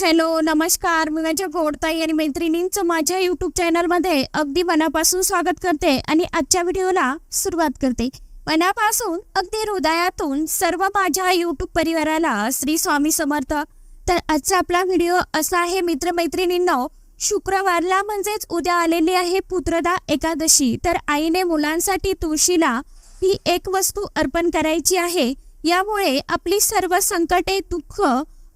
Hello नमस्कार. मी माझ्या गोडताई आणि मैत्रिणींचं माझ्या यूट्यूब चॅनलमध्ये अगदी मनापासून स्वागत करते आणि आजच्या व्हिडिओला सुरुवात करते. मनापासून अगदी हृदयातून सर्व माझ्या यूट्यूब परिवाराला श्री स्वामी समर्थ. तर आजचा आपला व्हिडिओ असा आहे मित्रमैत्रिणींनो शुक्रवारला म्हणजेच उद्या आलेली आहे पुत्रदा एकादशी. तर आईने मुलांसाठी तुळशीला ही एक वस्तू अर्पण करायची आहे. यामुळे आपली सर्व संकटे दुःख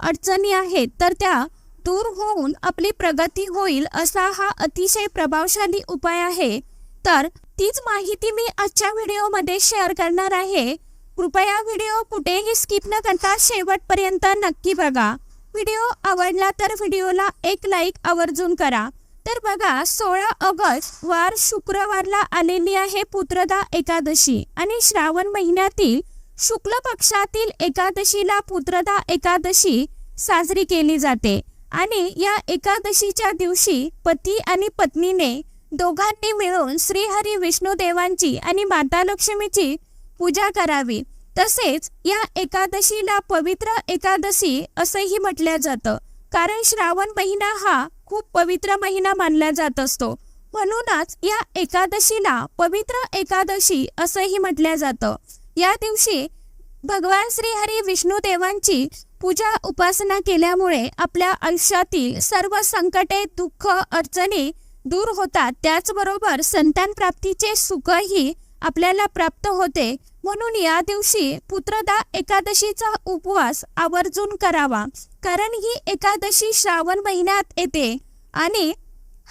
अडचणी आहेत तर त्या दूर होऊन आपली प्रगती होईल असा हा अतिशय प्रभावशाली उपाय आहे. तर तीच माहिती मी आजच्या व्हिडिओमध्ये शेअर करणार आहे. कृपया व्हिडिओ कुठेही स्किप न करता शेवटपर्यंत नक्की बघा. व्हिडिओ आवडला तर व्हिडिओला एक लाईक आवर्जून करा. तर बघा सोळा ऑगस्ट वार शुक्रवारला आलेली आहे पुत्रदा एकादशी आणि श्रावण महिन्यातील शुक्ल पक्षातील एकादशीला पुत्रदा एकादशी साजरी केली जाते. आणि या एकादशीच्या दिवशी पती आणि पत्नीने दोघांनी मिळून श्रीहरी विष्णू देवांची आणि माता लक्ष्मीची पूजा करावी. तसेच या एकादशीला पवित्र एकादशी असंही म्हटलं जातं. कारण श्रावण महिना हा खूप पवित्र महिना मानला जात असतो. म्हणूनच या एकादशीला पवित्र एकादशी असंही म्हटलं जातं. या दिवशी भगवान श्रीहरी विष्णू देवांची पूजा उपासना केल्यामुळे आपल्या आयुष्यातील सर्व संकटे दुःख अडचणी दूर होतात. त्याचबरोबर संतान प्राप्तीचे सुखही आपल्याला प्राप्त होते. म्हणून या दिवशी पुत्रदा एकादशीचा उपवास आवर्जून करावा कारण ही एकादशी श्रावण महिन्यात येते आणि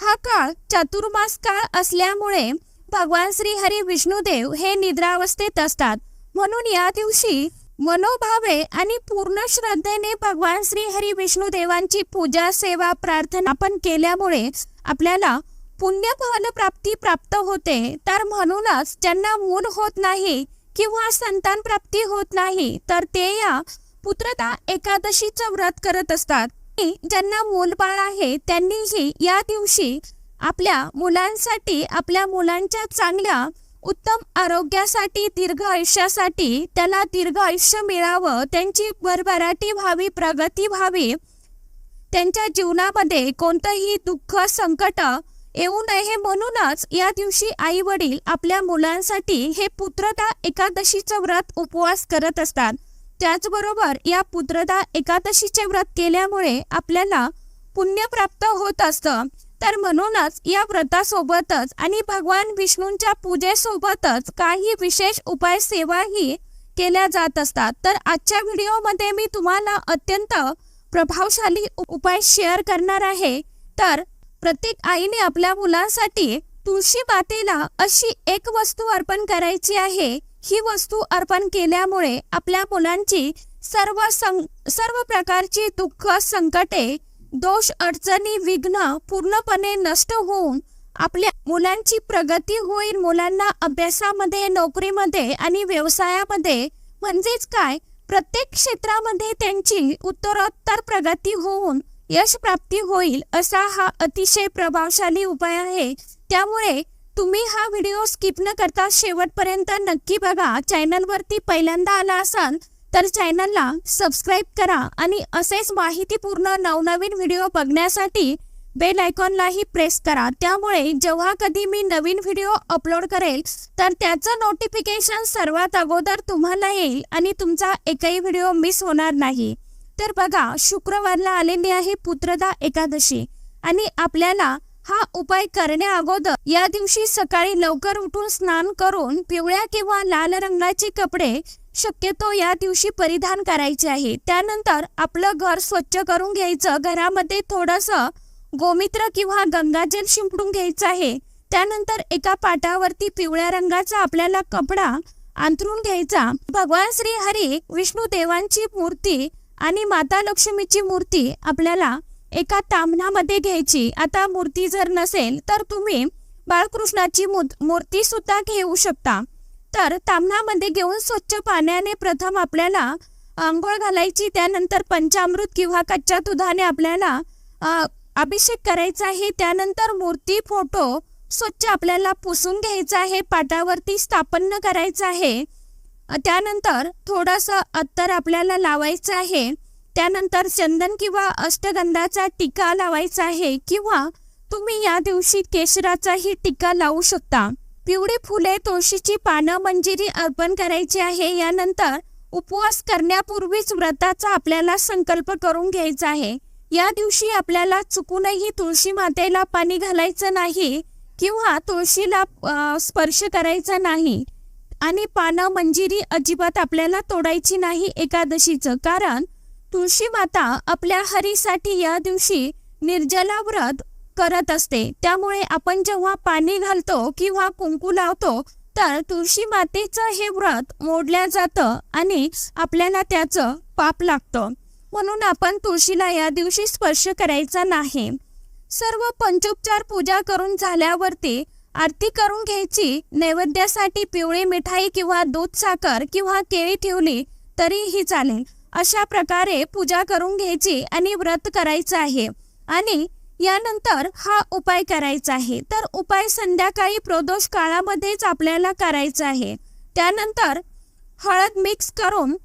हा काळ चातुर्मास काळ असल्यामुळे भगवान श्री हरी विष्णुदेव हे निद्रावस्थेत असतात. म्हणून या दिवशी मनोभावे आणि पूर्ण श्रद्धेने भगवान श्री हरी विष्णू देवांची पूजा सेवा प्रार्थना आपण केल्यामुळे आपल्याला पुण्यफल प्राप्ती प्राप्त होते. तर म्हणूनच ज्यांना मूल होत नाही किंवा संतान प्राप्ती होत नाही तर ते या पुत्रता एकादशीचं व्रत करत असतात. ज्यांना मूलबाळ आहे त्यांनीही या दिवशी आपल्या मुलांसाठी आपल्या मुलांच्या चांगल्या उत्तम आरोग्यासाठी दीर्घ आयुष्यासाठी त्याला दीर्घ आयुष्य मिळावं त्यांची भरभराटी व्हावी प्रगती व्हावी त्यांच्या जीवनामध्ये कोणतंही दुःख संकट येऊ नये म्हणूनच या दिवशी आई वडील आपल्या मुलांसाठी हे पुत्रदा एकादशीचं व्रत उपवास करत असतात. त्याचबरोबर या पुत्रदा एकादशीचे व्रत केल्यामुळे आपल्याला पुण्य प्राप्त होत असतं. तर म्हणूनच या व्रतासोबतच आणि भगवान विष्णूंच्या पूजेसोबतच काही विशेष उपाय सेवाही केल्या जात असतात. तर आजच्या व्हिडिओमध्ये मी तुम्हाला अत्यंत प्रभावशाली उपाय शेअर करणार आहे. तर प्रत्येक आईने आपल्या मुलांसाठी तुळशी मातेला अशी एक वस्तू अर्पण करायची आहे. ही वस्तू अर्पण केल्यामुळे आपल्या मुलांची सर्व सं सर्व प्रकारची दुःख संकटे दोष अडचणी विघ्न पूर्णपणे नष्ट होऊन आपल्या मुलांची प्रगती होईल. मुलांना अभ्यासामध्ये नोकरीमध्ये आणि व्यवसायामध्ये म्हणजेच काय? प्रत्येक क्षेत्रामध्ये त्यांची उत्तरोत्तर प्रगती होऊन यश प्राप्ती होईल असा हा अतिशय प्रभावशाली उपाय आहे. त्यामुळे तुम्ही हा व्हिडिओ स्किप न करता शेवटपर्यंत नक्की बघा. चॅनलवरती पहिल्यांदा आला असाल तर चॅनलला सबस्क्राईब करा आणि असेच माहितीपूर्ण नवनवीन व्हिडिओ बघण्यासाठी बेल आयकॉनलाही प्रेस करा. त्यामुळे जेव्हा कधी मी नवीन व्हिडिओ अपलोड करेल तर त्याचं नोटिफिकेशन सर्वात अगोदर तुम्हाला येईल आणि तुमचा एकही व्हिडिओ मिस होणार नाही. तर बघा शुक्रवारला आलेली आहे पुत्रदा एकादशी आणि आपल्याला हा उपाय करण्या अगोदर या दिवशी सकाळी लवकर उठून स्नान करून पिवळ्या किंवा लाल रंगाचे कपडे शक्यतो या दिवशी परिधान करायचे आहे. त्यानंतर आपलं घर स्वच्छ करून घ्यायचं घरामध्ये थोडंसं गोमित्र किंवा गंगाजल शिंपडून घ्यायचं आहे. त्यानंतर एका पाटावरती पिवळ्या रंगाचा आपल्याला कपडा अंथरून घ्यायचा. भगवान श्री हरी विष्णू देवांची मूर्ती आणि माता लक्ष्मीची मूर्ती आपल्याला एका तामनामध्ये घ्यायची. आता मूर्ती जर नसेल तर तुम्ही बाळकृष्णाची मूर्ती सुद्धा घेऊ शकता. तर तामणामध्ये घेऊन स्वच्छ पाण्याने प्रथम आपल्याला आंघोळ घालायची त्यानंतर पंचामृत किंवा कच्च्या दुधाने आपल्याला अभिषेक करायचा आहे. त्यानंतर मूर्ती फोटो स्वच्छ आपल्याला पुसून घ्यायचा आहे. पाटावरती स्थापन करायचं आहे. त्यानंतर थोडंसं अत्तर आपल्याला लावायचं आहे. त्यानंतर चंदन किंवा अष्टगंधाचा टीका लावायचा आहे किंवा तुम्ही या दिवशी केशराचाही टीका लावू शकता. पिवळी फुले तुळशीची पानं मंजिरी अर्पण करायची आहे. यानंतर उपवास करण्यापूर्वीच व्रताचा आपल्याला संकल्प करून घ्यायचा आहे. या दिवशी आपल्याला चुकूनही तुळशी मातेला पाणी घालायचं नाही किंवा तुळशीला स्पर्श करायचा नाही आणि पानं मंजिरी अजिबात आपल्याला तोडायची नाही एकादशीचं. कारण तुळशी माता आपल्या हरीसाठी या दिवशी निर्जला व्रत करत असते. त्यामुळे आपण जेव्हा पाणी घालतो किंवा कुंकू लावतो तर तुळशी मातेचं हे व्रत मोडल्या जातं आणि आपल्याला त्याचं पाप लागतं. म्हणून आपण तुळशीला या दिवशी स्पर्श करायचा नाही. सर्व पंचोपचार पूजा करून झाल्यावरती आरती करून घ्यायची नैवेद्यासाठी पिवळी मिठाई किंवा दूध साखर किंवा केळी ठेवली तरीही चालेल. अशा प्रकारे पूजा करून घ्यायची आणि व्रत करायचं आहे. आणि यानंतर हा उपाय करायचा आहे. तर उपाय संध्याकाळी प्रदोष काळामध्येच आपल्याला करायचा आहे. त्यानंतर हळद मिक्स करून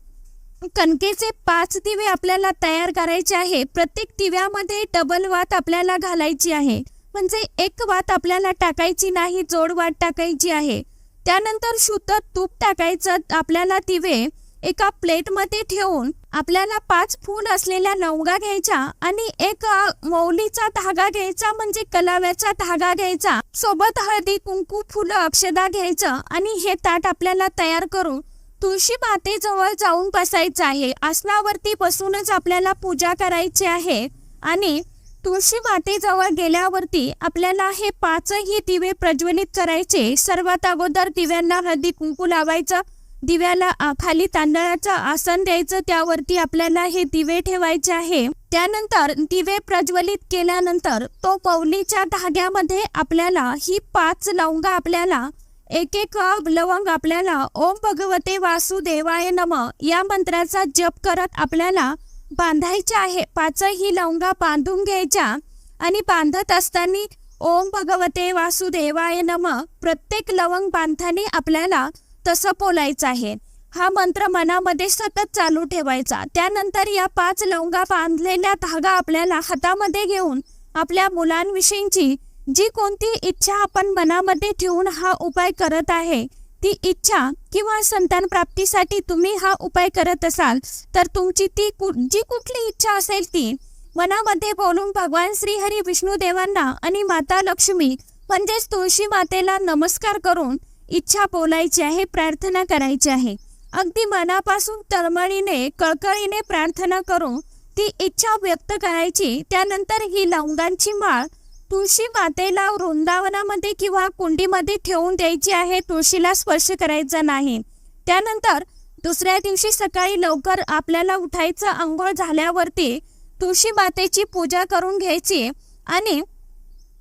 कणकेचे पाच दिवे आपल्याला तयार करायचे आहे. प्रत्येक दिव्यामध्ये डबल वात आपल्याला घालायची आहे. म्हणजे एक वात आपल्याला टाकायची नाही जोड वात टाकायची आहे. त्यानंतर शुद्ध तूप टाकायचं. आपल्याला दिवे एका प्लेटमध्ये ठेवून आपल्याला पाच फूल असलेल्या नवगा घ्यायच्या आणि एक मौलीचा धागा घ्यायचा म्हणजे कलाव्याचा धागा घ्यायचा सोबत हळदी कुंकू फुलं अक्षदा घ्यायचं आणि हे ताट आपल्याला तयार करून तुळशी मातेजवळ जाऊन बसायचं आहे. आसनावरती बसूनच आपल्याला पूजा करायची आहे आणि तुळशी मातेजवळ गेल्यावरती आपल्याला हे पाचही दिवे प्रज्वलित करायचे. सर्वात अगोदर दिव्यांना हळदी कुंकू लावायचं. दिव्याला खाली तांदळाचं आसन द्यायचं त्यावरती आपल्याला हे दिवे ठेवायचे आहे. त्यानंतर दिवे प्रज्वलित केल्यानंतर तो पौलीच्या धाग्यामध्ये आपल्याला ही पाच लवंगा आपल्याला एक एक लवंग आपल्याला ओम भगवते वासुदेवाय नम या मंत्राचा जप करत आपल्याला बांधायचे आहे. पाचही लवंगा बांधून घ्यायच्या आणि बांधत असताना ओम भगवते वासुदेवाय नम प्रत्येक लवंग बांधताना आपल्याला तसं बोलायचं आहे. हा मंत्र मनामध्ये सतत चालू ठेवायचा. त्यानंतर या पाच लवंगा बांधलेल्या धागा आपल्याला हातामध्ये घेऊन आपल्या मुलांविषयीची जी कोणती इच्छा आपण मनामध्ये ठेवून हा उपाय करत आहे ती इच्छा किंवा संतान प्राप्तीसाठी तुम्ही हा उपाय करत असाल तर तुमची ती कु- जी कुठली इच्छा असेल ती मनामध्ये बोलून भगवान श्रीहरी विष्णू देवांना आणि माता लक्ष्मी म्हणजेच तुळशी मातेला नमस्कार करून इच्छा बोलायची आहे प्रार्थना करायची आहे. अगदी मनापासून तळमळीने कळकळीने प्रार्थना करून ती इच्छा व्यक्त करायची. त्यानंतर ही लवंगांची माळ तुळशी मातेला वृंदावनामध्ये किंवा कुंडीमध्ये ठेवून द्यायची आहे तुळशीला स्पर्श करायचा नाही. त्यानंतर दुसऱ्या दिवशी सकाळी लवकर आपल्याला उठायचं आंघोळ झाल्यावरती तुळशी मातेची पूजा करून घ्यायची आणि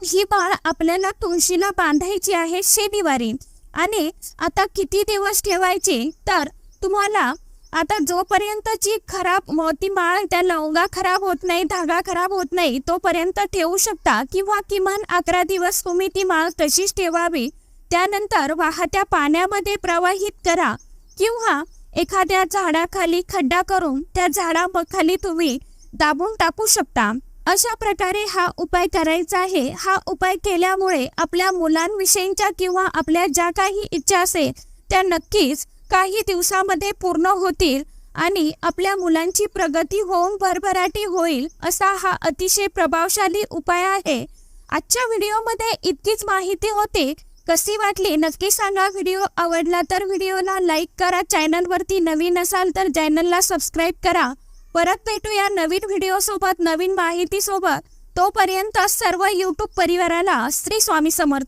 ही बाळ आपल्याला तुळशीला बांधायची आहे शनिवारी. आणि आता किती दिवस ठेवायची? तर तुम्हाला आता जोपर्यंतची खराब मोती माळ त्या लवंगा खराब होत नाही धागा खराब होत नाही तोपर्यंत ठेवू शकता किंवा किमान अकरा दिवस तुम्ही ती माळ तशीच ठेवावी. त्यानंतर वाहत्या पाण्यामध्ये प्रवाहित करा किंवा एखाद्या झाडाखाली खड्डा करून त्या झाडाखाली तुम्ही दाबून टाकू शकता. अशा प्रकारे हा उपाय करायचा आहे. हा उपाय केल्यामुळे आपल्या मुलांविषयीच्या किंवा आपल्या ज्या काही इच्छा असेल त्या नक्कीच काही दिवसामध्ये पूर्ण होतील आणि आपल्या मुलांची प्रगती होऊन भरभराटी होईल असा हा अतिशय प्रभावशाली उपाय आहे. आजच्या व्हिडिओमध्ये इतकीच माहिती होते. कशी वाटली? नक्की सांगा. व्हिडिओ आवडला तर व्हिडिओला लाईक करा. चॅनलवरती नवीन असाल तर चॅनलला सबस्क्राईब करा. परत भेटूया नवीन व्हिडिओ सोबत नवीन माहिती सोबत तोपर्यंत सर्व यूट्यूब परिवाराला श्री स्वामी समर्थ.